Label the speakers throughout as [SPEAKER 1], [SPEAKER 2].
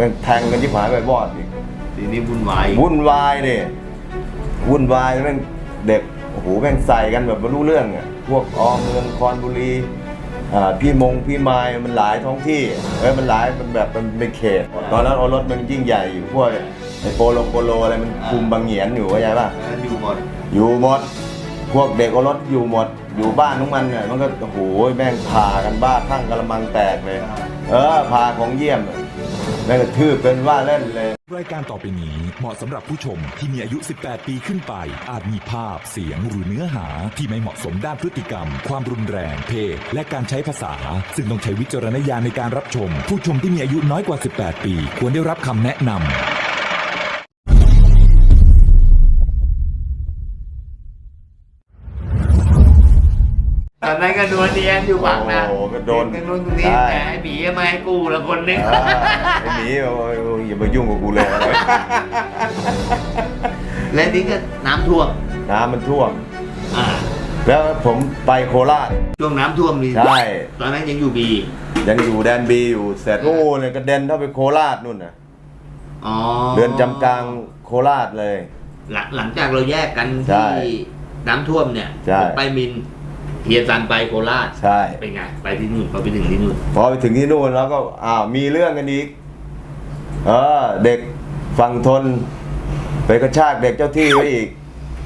[SPEAKER 1] ม่งแทงกันที่หายไปบอดอีก
[SPEAKER 2] ทีนี้วุ่นวายอีก
[SPEAKER 1] วุ่นวายดิวุ่นวายแม่งเด็กโอ้โหแม่งใส่กันแบบไม่รู้เรื่องอะพวกอเมืองคอนบุรีอ่าพี่มงพี่ไม้มันหลายท้องที่เอ้ยมันหลายมันแบบมันเป็นเขต ตอนนั้นโอรสมันยิ่งใหญ่อยู่พวกไอ้โปโลโปโลอะไรมันคุมบางเหงียนอยู่เข้าใจป่ะ
[SPEAKER 2] แล้วอยู่หมด
[SPEAKER 1] อยู่หมดพวกเด็กโอรสอยู่หมดอยู่บ้านทุกมันเนี่ยมันก็โอ้โหแม่งพากันบ้าทั้งกระมังแตกเลย เออพาของเยี่ยม แม่งกระทืบเป็นว่าเล่นเลย
[SPEAKER 3] รายการต่อไปนี้เหมาะสำหรับผู้ชมที่มีอายุ 18 ปีขึ้นไป อาจมีภาพ เสียงหรือเนื้อหาที่ไม่เหมาะสมด้านพฤติกรรม ความรุนแรง เพศ และการใช้ภาษา ซึ่งต้องใช้วิจารณญาณในการรับชม ผู้ชมที่มีอายุน้อยกว่า 18 ปี ควรได้รับคำแนะนำ
[SPEAKER 2] ตอนนั้นก็โดนเนียนอยู่บังนะ
[SPEAKER 1] โอ้โหก็โดน
[SPEAKER 2] เห็กันนู้นตรงนี้
[SPEAKER 1] ใช่
[SPEAKER 2] แต่ไอ้บีมาให้กูละคนนึง
[SPEAKER 1] อ่าไอ้หมีโอ้ยโอ้ยอย่ามายุ่งกับกูเลย
[SPEAKER 2] และนี่ก็น้ำท่วม
[SPEAKER 1] น้ำมันท่วม
[SPEAKER 2] อ่า
[SPEAKER 1] แล้วผมไปโคราช
[SPEAKER 2] ช่วงน้ำท่วมนี่
[SPEAKER 1] ใช่
[SPEAKER 2] ตอนนั้นยังอยู่บี
[SPEAKER 1] ยังอยู่แดนบีอยู่เสร็จโอ้เนี่ยกระเด็นเข้าไปโคราชนู่นน่ะ
[SPEAKER 2] อ๋อ
[SPEAKER 1] เรือนจำกลางโคราชเลย
[SPEAKER 2] หลังหลังจากเราแยกกัน
[SPEAKER 1] ใช่
[SPEAKER 2] ที่น้ำท่วมเนี่ย
[SPEAKER 1] ใช่
[SPEAKER 2] ผมไปมิน เทียซันไปโคราช
[SPEAKER 1] ใช่
[SPEAKER 2] เป็นไง ไปที่นู่นพอไปถึงที่นู่น
[SPEAKER 1] พอไปถึงที่นู่นแล้วก็อ้าวมีเรื่องกันอีกเออเด็กฝั่งทน ไปกระชากเด็กเจ้าที่ไว้อีก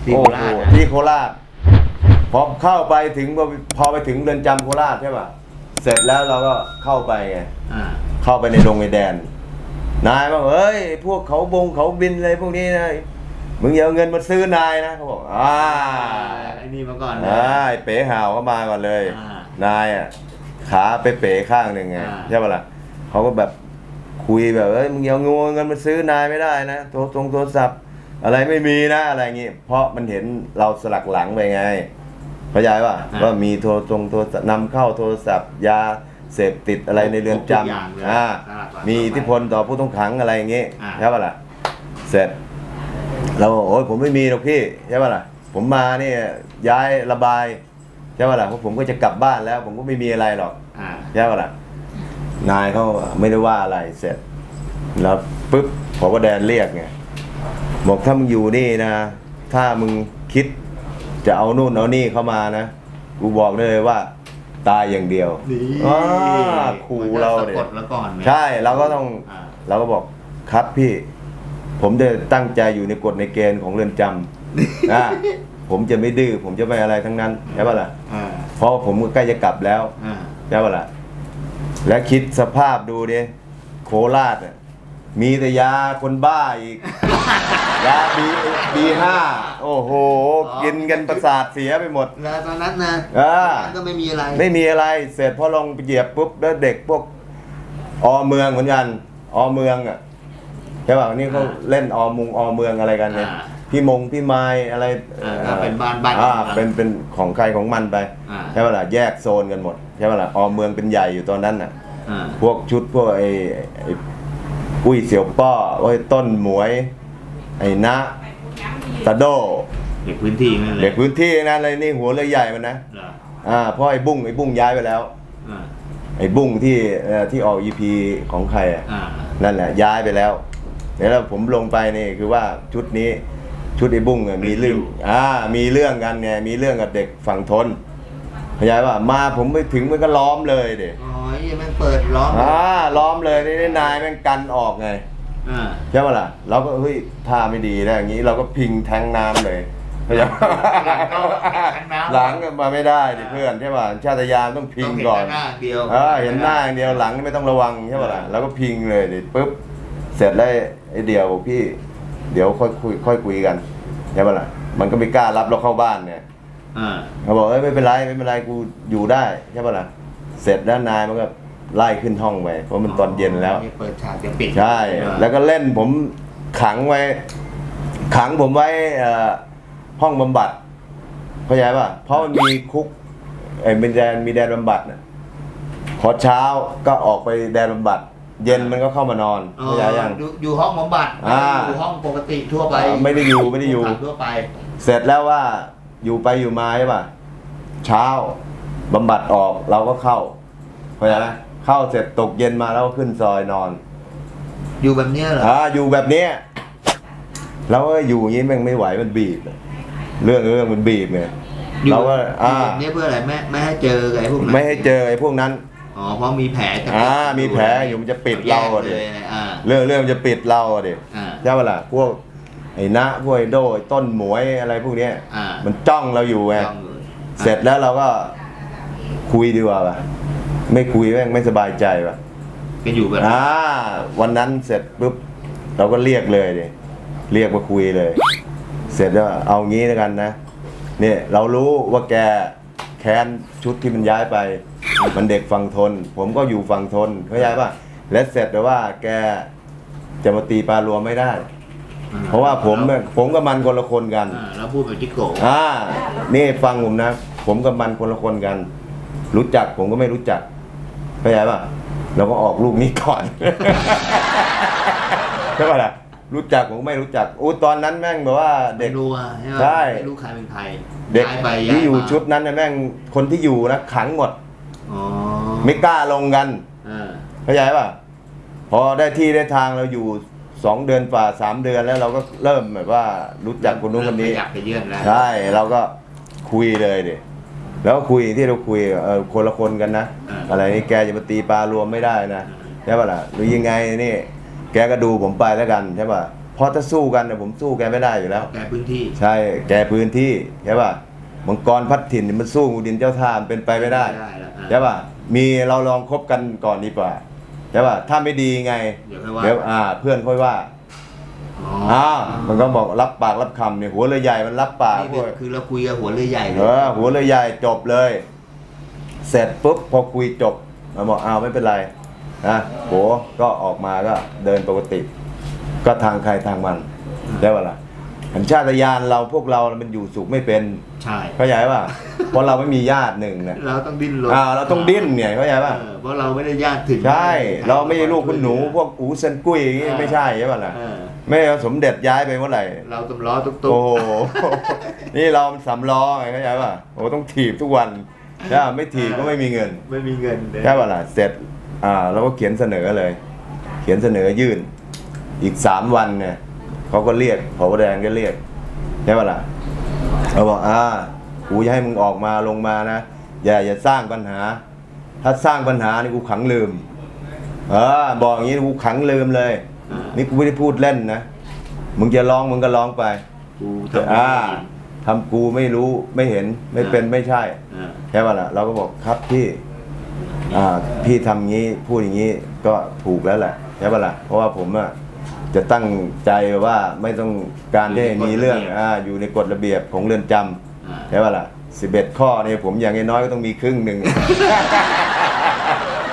[SPEAKER 2] ที่โคราช
[SPEAKER 1] อ้ห
[SPEAKER 2] นะ
[SPEAKER 1] ที่โคราชพอเข้าไปถึงพอพอไปถึงเรือนจำโคราชใช่ป่ะเสร็จแล้วเราก็เข้าไปไง
[SPEAKER 2] อ่า
[SPEAKER 1] เข้าไปในดงในแดน นายบอกเอ้ย พวกเขาบงเขาบินอะไรพวกนี้นะ มึงอย่าเอาเงินมาซื้อนายนะเขาบอกอ่า
[SPEAKER 2] ไอ้ นี่มาก่อนเลย
[SPEAKER 1] อ่าไอ้เป๋ห่าวเข้ามาก่อนเลย
[SPEAKER 2] อ่า
[SPEAKER 1] นายอะขาไปเป๋ข้างหนึ่งไง
[SPEAKER 2] อ่า
[SPEAKER 1] ใช่ปะล่ะเขาก็แบบคุยแบบเอ้ยมึงอย่าเอาเงินมาซื้อนายไม่ได้นะโทรตรงโทรศัพท์ อะไรไม่มีนะอะไรอย่างงี้เพราะมันเห็นเราสลักหลังไปไงเข้าใจป่ะว่ามีโทรตรงโทรศัพท์นำเข้าโทรศัพท์ ยาเสพติดอะไรในเรือนจ
[SPEAKER 2] ทุกอย่างเลยำ
[SPEAKER 1] อ่า
[SPEAKER 2] สลักหลัง
[SPEAKER 1] มีอิทธิพลต่อผู้ต้องขังอะไรอย่างงี้
[SPEAKER 2] อ่า
[SPEAKER 1] ใช่ป่ะล่ะเสร็จเราบอกโอ้ยผมไม่มีหรอกพี่ใช่ป่ะล่ะ ผมมาเนี่ยย้ายระบายใช่ป่ะล่ะเพราะผมก็จะกลับบ้านแล้ว ผมก็ไม่มีอะไรหรอก
[SPEAKER 2] อ่า
[SPEAKER 1] ใช่ป่ะล่ะนายเขาไม่ได้ว่าอะไรเสร็จ แล้วปุ๊บพอว่าแดนเรียกไงบอกถ้ามึงอยู่นี่นะ ถ้ามึงคิดจะเอานู่นเอานี่เข้ามานะกูบอกได้เลยว่า ตายอย่างเดียว
[SPEAKER 2] นี่
[SPEAKER 1] อ่าขู่เรา
[SPEAKER 2] มัน
[SPEAKER 1] เนี่
[SPEAKER 2] จะ
[SPEAKER 1] ย
[SPEAKER 2] สะกดแล้วก่อนไหม
[SPEAKER 1] ใช่เราก็ต้อง
[SPEAKER 2] อ่า
[SPEAKER 1] เราก็บอกครับพี่ ผมจะตั้งใจอยู่ในกฎในเกณฑ์ของเรือนจำ นะผมจะไม่ดื้อผมจะไม่อะไรทั้งนั้นใช่ป่ะล่ะ
[SPEAKER 2] อ่า
[SPEAKER 1] เพราะผมก็ใกล้จะกลับแล้ว
[SPEAKER 2] อ่า
[SPEAKER 1] ใช่ป่ะล่ะและคิดสภาพดูดิโคราชน่ะมีแต่ยาคนบ้าอีก ยาบีบีห้าโอ้โห กินกันประสาทเสียไปหมด
[SPEAKER 2] แล้วตอนนั้นนะ
[SPEAKER 1] อ่า
[SPEAKER 2] ก็ไม่มีอะไร
[SPEAKER 1] ไม่มีอะไร เสร็จพอลงไปเหยียบปุ๊บแล้วเด็กพวก อเมืองเหมือนกัน อเมืองอะใช่ป่ะนี่เขาเล่นอมุงอเมืองอะไรกันเนี่ย
[SPEAKER 2] อ่า
[SPEAKER 1] พี่มงพี่ไม้อะไร
[SPEAKER 2] อ่าก็เป็นบ้านบ้าน
[SPEAKER 1] อ่า
[SPEAKER 2] ของมัน
[SPEAKER 1] เป็นเป็นของใครของมันไป
[SPEAKER 2] อ่า
[SPEAKER 1] ใช่ป่ะล่ะแยกโซนกันหมดใช่ป่ะล่ะอเมืองเป็นใหญ่อยู่ตอนนั้นน่ะ
[SPEAKER 2] อ่า
[SPEAKER 1] พวกชุดพวกไอ้ไอ้อุ้ยเสี่ยวป้อไอ้ต้นหมวย ไอ้นะตะโด
[SPEAKER 2] เด็กพื้นที่นั่นเลย
[SPEAKER 1] เด็กพื้นที่นั่นเลยนี่หัวเรือใหญ่มันนะ
[SPEAKER 2] เหรอ
[SPEAKER 1] อ่าเพราะไอ้บุ้งไอ้บุ้งย้ายไปแล้ว
[SPEAKER 2] อ่า
[SPEAKER 1] ไอ้บุ้งที่เอ่อที่ออกอีพีของใครอะ
[SPEAKER 2] อ่า
[SPEAKER 1] นั่นแหละย้ายไปแล้วเดี๋ยวเราผมลงไปนี่คือว่าชุดนี้ ชุดไอ้บุ้งอะมีเรื่องอ่ามีเรื่องกันไงมีเรื่องกับเด็กฝั่งทนเข้าใจป่ะมาผมไปถึงมันก็ล้อมเลยเด็
[SPEAKER 2] อ๋อยังไม่เปิดล้อม
[SPEAKER 1] อ่าล้อมเลยนี่นายแม่งกันออกไง
[SPEAKER 2] อ่า
[SPEAKER 1] ใช่ป่ะล่ะเราก็เฮ้ยท่าไม่ดีแล้วอย่างนี้เราก็พิงแทงน้ำเลยเข้าใจปะ
[SPEAKER 2] หลังก็แทงน้ำ
[SPEAKER 1] หลังก็มาไม่ได้ดิเพื่อนใช่ป่ะชาตยามต้องพิง
[SPEAKER 2] ต้องเห็น
[SPEAKER 1] ก่อน
[SPEAKER 2] หน้าเดียว
[SPEAKER 1] เออเห็นหน้าอย่างเดียวหลังนี่ไม่ต้องระวังใช่ป่ะล่ะแล้วก็พิงเลยดิปุ๊บเสร็จแล้วไอ้เดียวบอกพี่ เดี๋ยวค่อยคุยค่อยคุยกันใช่ป่ะล่ะมันก็ไม่กล้ารับเราเข้าบ้านเนี่ย
[SPEAKER 2] อ่า
[SPEAKER 1] เขาบอกเอ้ยไม่เป็นไรไม่เป็นไรกูอยู่ได้ใช่ป่ะล่ะเสร็จแล้วนายมันก็ไล่ขึ้นห้องไปเพราะมันตอนเย็นแล้ว
[SPEAKER 2] เปิดฉากจะปิด
[SPEAKER 1] ใช่แล้วก็เล่นผมขังไว้ ขังผมไว้เอ่อห้องบำบัดเข้าใจป่ะเพราะมันมีคุกไอ้มีแดนมีแดนบำบัดน่ะพอเช้าก็ออกไปแดนบำบัด เย็นมันก็เข้ามานอน
[SPEAKER 2] อ๋อ
[SPEAKER 1] เข้าใจยัง
[SPEAKER 2] อยู่อยู่ห้องบำบัด
[SPEAKER 1] อ่า
[SPEAKER 2] อยู่ห้องปกติทั่วไป
[SPEAKER 1] ไม่ได้อยู่ไม่ได้อยู่
[SPEAKER 2] ขังทั่วไป
[SPEAKER 1] เสร็จแล้วว่าอยู่ไปอยู่มาใช่ป่ะเช้าบำบัดออกเราก็เข้าเข้าใจไหมเข้าเสร็จตกเย็นมาแล้วก็ขึ้นซอยนอน
[SPEAKER 2] อยู่แบบเนี้ยเหรอ
[SPEAKER 1] อ่าอยู่แบบเนี้ยเราก็อยู่อย่างนี้แม่งไม่ไหวมันบีบ เรื่องเรื่องมันบีบไง
[SPEAKER 2] อยู่
[SPEAKER 1] เราก็
[SPEAKER 2] อยู่
[SPEAKER 1] อ่า
[SPEAKER 2] แบบเนี้ยเพื่ออะไรไม่ไม่ให้เจอไอ้พวกนั้น
[SPEAKER 1] ไม่ให้เจอไอ้พวกนั้น
[SPEAKER 2] อ๋อเพราะมีแผลจะ
[SPEAKER 1] อ่ามีแผลอยู่มันจะปิดเราอะดิ
[SPEAKER 2] แยกเลยอ่า
[SPEAKER 1] เรื่องเรื่องมันจะปิดเราอะดิ
[SPEAKER 2] อ่า
[SPEAKER 1] ใช่ปะล่ะพวกไอ้นะพวกไอ้โดไอ้ต้นหมวยอะไรพวกเนี้ย
[SPEAKER 2] อ่า
[SPEAKER 1] มันจ้องเราอยู่ไง
[SPEAKER 2] ต้องเลย
[SPEAKER 1] เสร็จแล้วเราก็คุยดีกว่าป่ะไม่คุยแม่งไม่สบายใจป่ะ
[SPEAKER 2] ก็อยู่แบบ
[SPEAKER 1] อ่าวันนั้นเสร็จปุ๊บเราก็เรียกเลยดิเรียกมาคุยเลย เสร็จแล้วเอางี้แล้วกันนะเนี่ยเรารู้ว่าแกแค้นชุดที่มันย้ายไป มันเด็กฝั่งทน ผมก็อยู่ฝั่งทนเข้าใจป่ะและเสร็จแต่ว่าแกจะมาตีปลารวมไม่ได้
[SPEAKER 2] อ่
[SPEAKER 1] เพราะว่าผมเนี่ยผมกับมันคนละคนกัน
[SPEAKER 2] อ่าแล้วพูดแบบจิโกะ
[SPEAKER 1] อ่านี่ฟังผมนะ ผมกับมันคนละคนกัน รู้จักผมก็ไม่รู้จักเข้าใจป่ะเราก็ออกลูกนี้ก่อน ใช่ป่ะล่ะรู้จักผมก็ไม่รู้จักอู้ตอนนั้นแม่งแบบว่าเด็
[SPEAKER 2] ไม่
[SPEAKER 1] ก
[SPEAKER 2] รู้อะใช่ไหม
[SPEAKER 1] ใช่
[SPEAKER 2] ไม่รู้ใครเป็นใคร
[SPEAKER 1] เด็ก
[SPEAKER 2] ย้ายไป
[SPEAKER 1] ที่อยู่า
[SPEAKER 2] มา
[SPEAKER 1] ชุดนั้นนะแม่งคนที่อยู่นะขังหมด
[SPEAKER 2] อ๋อ
[SPEAKER 1] ไม่กล้าลงกัน
[SPEAKER 2] อ่า
[SPEAKER 1] เข้าใจป่ะพอได้ที่ได้ทางเราอยู่สองเดือนฝ่าสามเดือนแล้วเราก็เริ่มแบบว่ารู้จักคนนู้นคนนี้
[SPEAKER 2] อยากไปเยื่อนแล้ว
[SPEAKER 1] ใช่เราก็คุยเลยดิแล้วคุยที่เราคุยเออคนละคนกันนะาอะไรนี่แกจะมาตีปลารวมไม่ได้นะใช่ป่ะล่ะหรือยังไงนี่ แกก็ดูผมไปแล้วกันใช่ป่ะเพราะถ้าสู้กันเนี่ยผมสู้แกไม่ได้อยู่แล้ว
[SPEAKER 2] แกพื้นที่
[SPEAKER 1] ใช่แกพื้นที่ใช่ป่ะ มังกรพัดถิ่นนี่มันสู้งูดินเจ้าท่ามันเป็นไปไม่ได้
[SPEAKER 2] ไม่ได้แล้วอ่า
[SPEAKER 1] ใช่ป่ะมีเราลองคบกันก่อนดีกว่าใช่ป่ะถ้าไม่ดีไง
[SPEAKER 2] เดี๋ยวค่อยว่า
[SPEAKER 1] เดี๋ยวอ่า เพื่อนค่อยว่า
[SPEAKER 2] อ๋อ
[SPEAKER 1] อ้าวมันก็บอกรับปากรับคำเนี่ยหัวเรือใหญ่มันรับปาก
[SPEAKER 2] นี่
[SPEAKER 1] พวก
[SPEAKER 2] คือเราคุยกับหัวเรือใหญ่เล
[SPEAKER 1] เอย อหัวเรือใหญ่จบเลย เสร็จปุ๊บพอคุยจบมาบอกอ้าวไม่เป็นไรนะโหก็ออกมาก็เดินปกติ ก็ทางใครทางมันได้ป่ะล่ะ สัญชาตญาณเราพวกเรามันอยู่สุขไม่เป็น
[SPEAKER 2] ใช่
[SPEAKER 1] เข้าใจป่ะเพราะเราไม่มีญาติหนึ่งนะ
[SPEAKER 2] เราต้องดิ้นรน
[SPEAKER 1] อ่าเราต้องดิ้นเนี่ยเข้าใจป่ะ
[SPEAKER 2] เออเพราะเราไม่ได้ญาติถึง
[SPEAKER 1] ใช่เราไม่ใช่ลูกคุณหนู พวกอูเซนกุ้ยอย่างงี้ไม่ใช่ใช่ป่ะล่ะ
[SPEAKER 2] เออ
[SPEAKER 1] ไม่เอาสมเด็จย้ายไปเมื่อไหร่
[SPEAKER 2] เราตำล้อตุ๊กตุ๊ก
[SPEAKER 1] โอ้โหนี่เรามันสำล้อไงเข้าใจป่ะโอ้ต้องถีบทุกวันถ้าไม่ถีบก็ไม่มีเงิน
[SPEAKER 2] ไม่มีเงินเลย
[SPEAKER 1] ใช่ป่ะล่ะเสร็จอ่าเราก็เขียนเสนอเลย เขียนเสนอยื่น อีกสามวันเนี่ย เขาก็เรียกผอแดงก็เรียกใช่ป่ะล่ะเขาบอกอ่ากูจะให้มึงออกมาลงมานะอย่าอย่าสร้างปัญหา ถ้าสร้างปัญหานี่กูขังลืมเออบอกอย่างนี้กูขังลืมเลย
[SPEAKER 2] อ่า
[SPEAKER 1] นี่กูไม่ได้พูดเล่นนะมึงจะร้องมึงก็ร้องไป
[SPEAKER 2] กูทำ
[SPEAKER 1] อ่า
[SPEAKER 2] ไม่ดี
[SPEAKER 1] ทำกูไม่รู้ไม่เห็นไม่เป็นไม่ใช่
[SPEAKER 2] อ่า
[SPEAKER 1] ใช่ป่ะล่ะเราก็บอกครับพี่อ่าพี่ทำงี้พูดอย่างนี้ก็ถูกแล้วแหละใช่ป่ะล่ะเพราะว่าผมอะ จะตั้งใจว่าไม่ต้องการที่ให้มีเรื่องอ่าอยู่ในกฎระเบียบของเรือนจำ
[SPEAKER 2] อ่า
[SPEAKER 1] ใช่ป่ะล่ะสิบเอ็ดข้อเนี่ยผมอย่างน้อยๆก็ต้องมีครึ่งหนึ่ง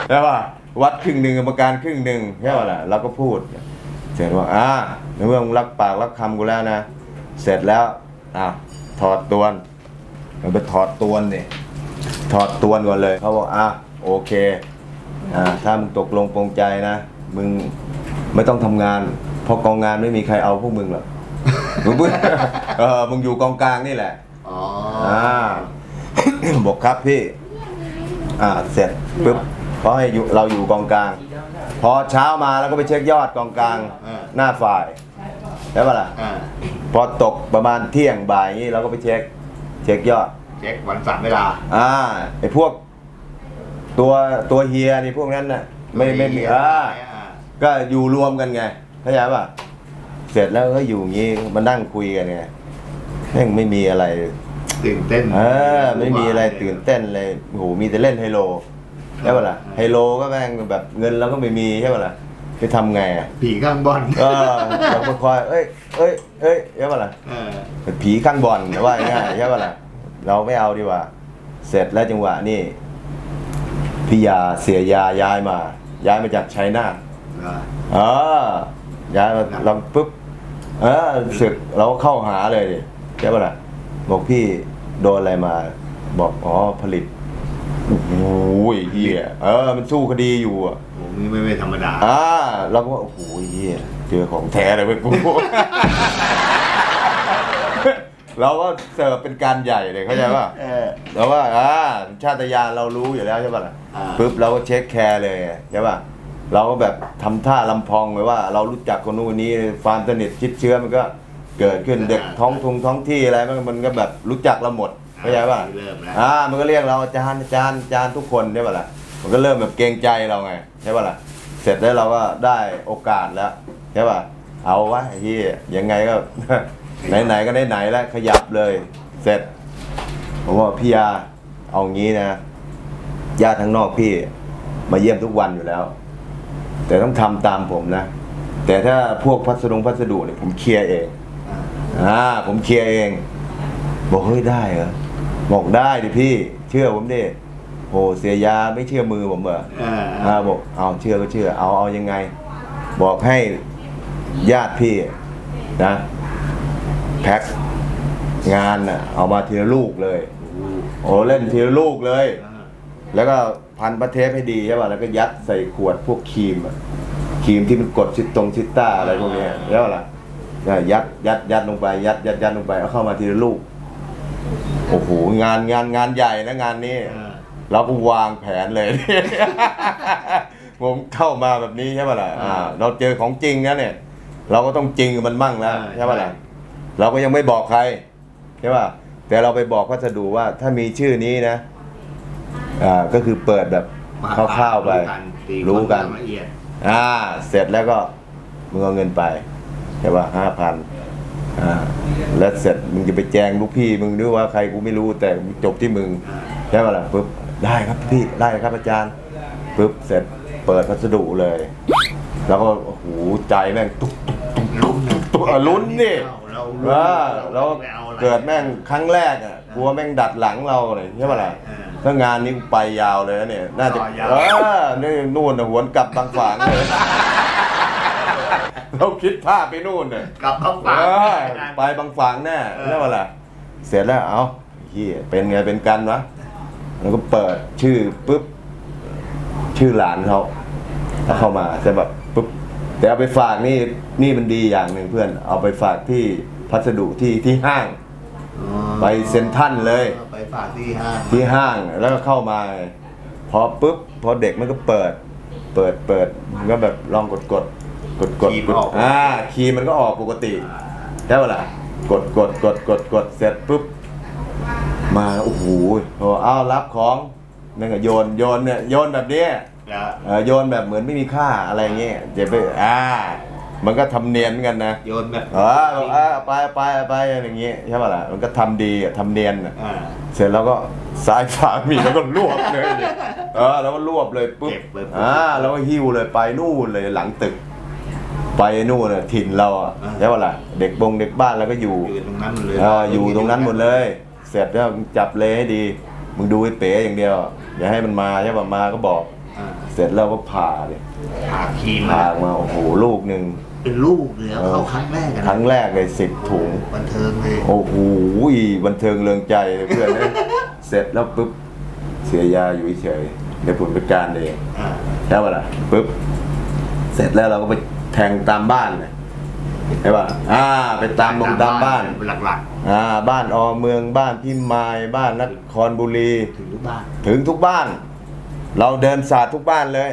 [SPEAKER 1] ใช่ป่ะวัดครึ่งหนึ่งกรรมการครึ่งหนึ่งใช่ป่ะล่ะเราก็พูด เสร็จว่าอ่าในเมื่อมึงรับปากรับคำกูแล้วนะ เสร็จแล้วอะถอดตวนมันไปถอดตวนนี่ถอดตวนก่อนเลยเขาบอกอะโอเคอ่าถ้ามึงตกลงปรงใจนะ มึงไม่ต้องทำงานเพราะกองงานไม่มีใครเอาพวกมึงหรอกมึงเออมึงอยู่กองกลางนี่แหละ
[SPEAKER 2] อ๋อ
[SPEAKER 1] อ่าบอกครับพี่ อ่าเสร็จปุ๊บเขาให้อยู่เราอยู่กองกลาง พอเช้ามาแล้วก็ไปเช็คยอดกองกลางหน้าฝ่ายได้ปะล่ะ
[SPEAKER 2] อ่า
[SPEAKER 1] พอตกประมาณเที่ยงบ่ายอย่างนี้เราก็ไปเช็ค เช็คยอด
[SPEAKER 2] เช็ควันสั่งเวลา
[SPEAKER 1] อ่าไอพวก ตัวตัวเฮียนี่พวกนั้นน่ะ ไม่ไม่มีอ่าก็อยู่รวมกันไง เข้าใจป่ะเสร็จแล้วก็อยู่อย่างนี้มานั่งคุยกันไงแม่งไม่มีอะไร
[SPEAKER 2] ตื่นเต้น
[SPEAKER 1] เออไม่มีอะไรตื่นเต้นเลยโอ้โหมีแต่เล่นไฮโลใช่ป่ะล่ะไฮโลก็แม่งแบบเงินเราก็ไม่มีใช่ป่ะล่ะไปทำไงอะ
[SPEAKER 2] ผีข้างบอล
[SPEAKER 1] เออเราก็คอยเอ้ยเอ้ยเอ้ยใช่ป่ะล่ะ
[SPEAKER 2] เออ
[SPEAKER 1] เป็นผีข้างบอลนะว่าง่ายๆใช่ป่ะล่ะเราไม่เอาดีกว่า เสร็จแล้วจังหวะนี่พี่ยาเสียยาย้ายมา ย้ายมาจากชัยนาท
[SPEAKER 2] อ่า
[SPEAKER 1] เออ ย้ายมาเราปุ๊บเออศึกเราก็เข้าหาเลยดิใช่ป่ะล่ะบอกพี่โดนอะไรมา บอกอ๋อผลิตโอ้โหเฮียเออ มันสู้คดีอยู่อะ
[SPEAKER 2] โอ้ไม่ไม่ไม่ธรรมดา
[SPEAKER 1] อ่าเราก็ว่าโอ้โหเฮียเจอของแท้เลยเว้ยกูเราก็เสิร์ฟเป็นการใหญ่เลยเข้าใจป่ะ
[SPEAKER 2] เออ
[SPEAKER 1] เราว่าอ่าชาตญาณเรารู้อยู่แล้วใช่ป่ะล่ะ
[SPEAKER 2] อ่า
[SPEAKER 1] ปุ๊บเราก็เช็คแคร์เลยใช่ป่ะ เราก็แบบทำท่าลำพองไว้ว่า เรารู้จักคนนู้นคนนี้ความสนิทชิดเชื้อมันก็เกิดขึ้นเด็กท้องทุงท้องที่อะไรมันมันก็แบบรู้จักเราหมดเข้าใจป่ะ
[SPEAKER 2] เริ่มแล้ว
[SPEAKER 1] อ่ามันก็เรียกเราอาจารย์อาจารย์อาจารย์ทุกคนใช่ป่ะล่ะมันก็เริ่มแบบเกรงใจเราไงใช่ป่ะล่ะเสร็จแล้วเราก็ได้โอกาสแล้วใช่ป่ะเอาวะไอ้ที่ยังไงก็ไหนๆก็ไหนๆแล้วขยับเลย เสร็จผมว่าพี่ยาเอางี้นะญาติทั้งนอกพี่ มาเยี่ยมทุกวันอยู่แล้ว แต่ต้องทำตามผมนะ แต่ถ้าพวกพัสดุพัสดุเนี่ยผมเคลียร์เองอ่าผมเคลียร์เอง บอกเฮ้ยได้เหรอบอกได้ดิพี่เชื่อผมดิโหเสียยาไม่เชื่อมือผมเหรอ
[SPEAKER 2] อ่า
[SPEAKER 1] อ่าบอกเอาเชื่อก็เชื่อ เอาเอายังไง บอกให้ญาติพี่นะแพ็คงานน่ะเอามาทีละลูกเลย โอ้เล่นทีละลูกเลย แล้วก็ พันประเทปให้ดีใช่ป่ะแล้วก็ยัดใส่ขวดพวกครีมอะครีมที่มันกดซิตตรงซิต้าอะไรพวกเนี้ยแล้วล่ะเนี่ยยัดยัดยัดลงไป ยัดยัดยัดลงไปเอาเข้ามาทีละลูกโอ้โหงานงานงานใหญ่นะงานนี้
[SPEAKER 2] อ่า
[SPEAKER 1] เราก็วางแผนเลย ผมเข้ามาแบบนี้ใช่ป่ะล่ะอ่า เราเจอของจริงนะเนี่ย เราก็ต้องจริงกับมันมั่งแล้ว
[SPEAKER 2] ใช่
[SPEAKER 1] ใช่ป่ะล่ะ
[SPEAKER 2] ใช่
[SPEAKER 1] เราก็ยังไม่บอกใครใช่ป่ะแต่เราไปบอกพัสดุว่าถ้ามีชื่อนี้นะ อ่าก็คือเปิดแบบ
[SPEAKER 2] มา
[SPEAKER 1] คร่าวๆไป
[SPEAKER 2] ตี
[SPEAKER 1] รู้กัน
[SPEAKER 2] ความละเอียด
[SPEAKER 1] อ่าเสร็จแล้วก็มึงเอาเงินไปใช่ป่ะห้าพันอ่าแล้วเสร็จมึงจะไปแจงลูกพี่มึงด้วยว่าใครกูไม่รู้แต่จบที่มึง
[SPEAKER 2] อ่า
[SPEAKER 1] ใช่ป่ะล่ะปุ๊บได้ครับพี่ได้ครับอาจารย์ปุ๊บเสร็จเปิดพัสดุเลย แล้วก็โอ้โหใจแม่งตุ๊กตุ๊กตุ๊กตุ๊กตุ๊กตุ๊กอะลุ้นดิ
[SPEAKER 2] เรา
[SPEAKER 1] เออเรา
[SPEAKER 2] ไปอาอะไร
[SPEAKER 1] เกิดแม่งครั้งแรกอะกลัวแม่งดัดหลังเราเลยใช่ป่ะล่ะ
[SPEAKER 2] เออ
[SPEAKER 1] ถ้างานนี้กูไปยาวเลยนะเนี่ย น่าจะ
[SPEAKER 2] ต่อยาว
[SPEAKER 1] เออนี่นู่นน่ะหวนกลับบางฝางเลย เราคิดภาพไปนู่นเนี่ย
[SPEAKER 2] กลับเข้า
[SPEAKER 1] เอ
[SPEAKER 2] ป่า
[SPEAKER 1] อไปบางฝางแน่ใช่ป่ะล่ะเสร็จแล้วเอาเฮียเป็นไงเป็นกันวะแล้วก็เปิดชื่อปุ๊บ ชื่อหลานเขาเอาเข้ามาแต่แบบปุ๊บแต่เอาไปฝากนี่นี่มันดีอย่างหนึ่งเพื่อน เอาไปฝากที่พัสดุที่ที่ห้าง
[SPEAKER 2] อ๋อ
[SPEAKER 1] ไปเซ็นทรัลเลย
[SPEAKER 2] ไป ฝากที่ห้าง
[SPEAKER 1] ที่ห้างแล้วก็เข้ามา พอปุ๊บพอเด็กมันก็เปิด เปิดเปิดมันก็แบบลองกดกดกดกด
[SPEAKER 2] คีย์
[SPEAKER 1] กด
[SPEAKER 2] ออก
[SPEAKER 1] อ่าคีย์มันก็ออกปกติใช่ปะล่ะกดกดกดกดกดเสร็จปุ๊บมาโอ้โหพอเอารับของนั่นก็โยนโยนเนี่ยโยนแบบเนี้ย
[SPEAKER 2] แล้ว
[SPEAKER 1] เอ่อโยนแบบเหมือนไม่มีค่าอะไรเงี้ยจะไปอ่า มันก็ทำเนียนเหมือนกันนะ
[SPEAKER 2] โยนแบบ
[SPEAKER 1] เออบอกเออไปไปไปอย่างเงี้ยใช่ป่ะล่ะมันก็ทำดีอะทำเนียนอะ
[SPEAKER 2] อ่า
[SPEAKER 1] เสร็จแล้วก็ซ้ายฝามีแล้วก็รวบเลยเนี่ยเออแล้วก็รวบเลยปุ๊บ
[SPEAKER 2] เก็บเลยปุ๊บ
[SPEAKER 1] อ่าแล้วก็หิ้วเลยไปนู่นเลยหลังตึก ไปนู่นน่ะถิ่นเราอะใช่ป่ะล่ะเด็กบงเด็กบ้านแล้วก็อยู่
[SPEAKER 2] อยู่ตรงนั้นหมดเลย
[SPEAKER 1] เอออยู่ตรงนั้นหมดเลย เสร็จแล้วมึงจับเลยให้ดี มึงดูไอ้เป๋อย่างเดียว อย่าให้มันมาใช่ป่ะมาก็บอก
[SPEAKER 2] อ่า
[SPEAKER 1] เสร็จแล้วก็ผ่าเลย
[SPEAKER 2] ผ่าครีม
[SPEAKER 1] ผ่า
[SPEAKER 2] มา
[SPEAKER 1] ออกมาโอ้โหลูกหนึ่ง
[SPEAKER 2] เป็นลูกเลยเอาเข้าครั้งแรกกัน
[SPEAKER 1] ครั้งแรกเลยสิบถุง
[SPEAKER 2] บันเทิงเลย
[SPEAKER 1] โอ้โหบันเทิงเริงใจเลยเพื่อนเอ้ยเสร็จแล้วปุ๊บเสียยาอยู่เฉยๆเดี๋ยวผมไปการเอง
[SPEAKER 2] อ่า
[SPEAKER 1] ใช่ป่ะล่ะปุ๊บเสร็จแล้วเราก็ไปแทงตามบ้านเลยใช่ป่ะอ่า ไปตามมงตามบ้าน
[SPEAKER 2] หลัก
[SPEAKER 1] อ่า บ้านอเมืองบ้านพี่มายบ้านนครบุรี
[SPEAKER 2] ๆถึงทุกบ้าน
[SPEAKER 1] ถึงทุกบ้าน เราเดินสาดทุกบ้านเลย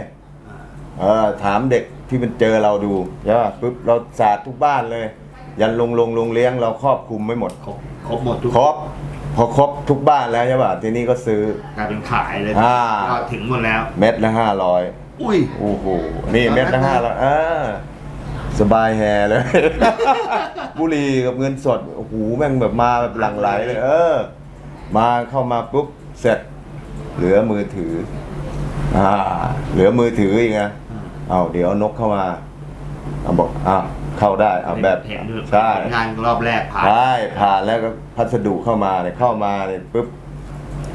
[SPEAKER 2] อ่า
[SPEAKER 1] เออถามเด็ก ที่มันเจอเราดูใช่ป่ะปุ๊บเราสาดทุกบ้านเลย ยันลงลงลงเลี้ยงเราครอบคลุมไม่หมด
[SPEAKER 2] ครบครบหมดทุก
[SPEAKER 1] ครบพอครบทุกบ้านแล้วใช่ป่ะทีนี้ก็ซื้อก
[SPEAKER 2] ลายเป็นขายเลย
[SPEAKER 1] อ่า
[SPEAKER 2] ก็ถึงหมดแล้ว
[SPEAKER 1] เม็ดละห้าร้อย
[SPEAKER 2] อุ้ย
[SPEAKER 1] โอ้โหนี่เม็ดละห้าร้อยอ่าสบายแฮเลย บุหรีกับเงินสดโอ้โหแม่งแบบมาแบบหลั่งไหลเลย เออ มาเข้ามาปุ๊บเสร็จ เหลือมือถือ อ่า เหลือมือถืออีกนะ เอาเดี๋ยวเอานกเข้ามาเอาบอกอ่าเข้าได้เอาแบบ
[SPEAKER 2] เห็นด้วย
[SPEAKER 1] ใช่
[SPEAKER 2] งานรอบแรกผ่าน
[SPEAKER 1] ใช่ผ่านแล้วก็พัสดุเข้ามาเนี่ยเข้ามาเนี่ยปุ๊บ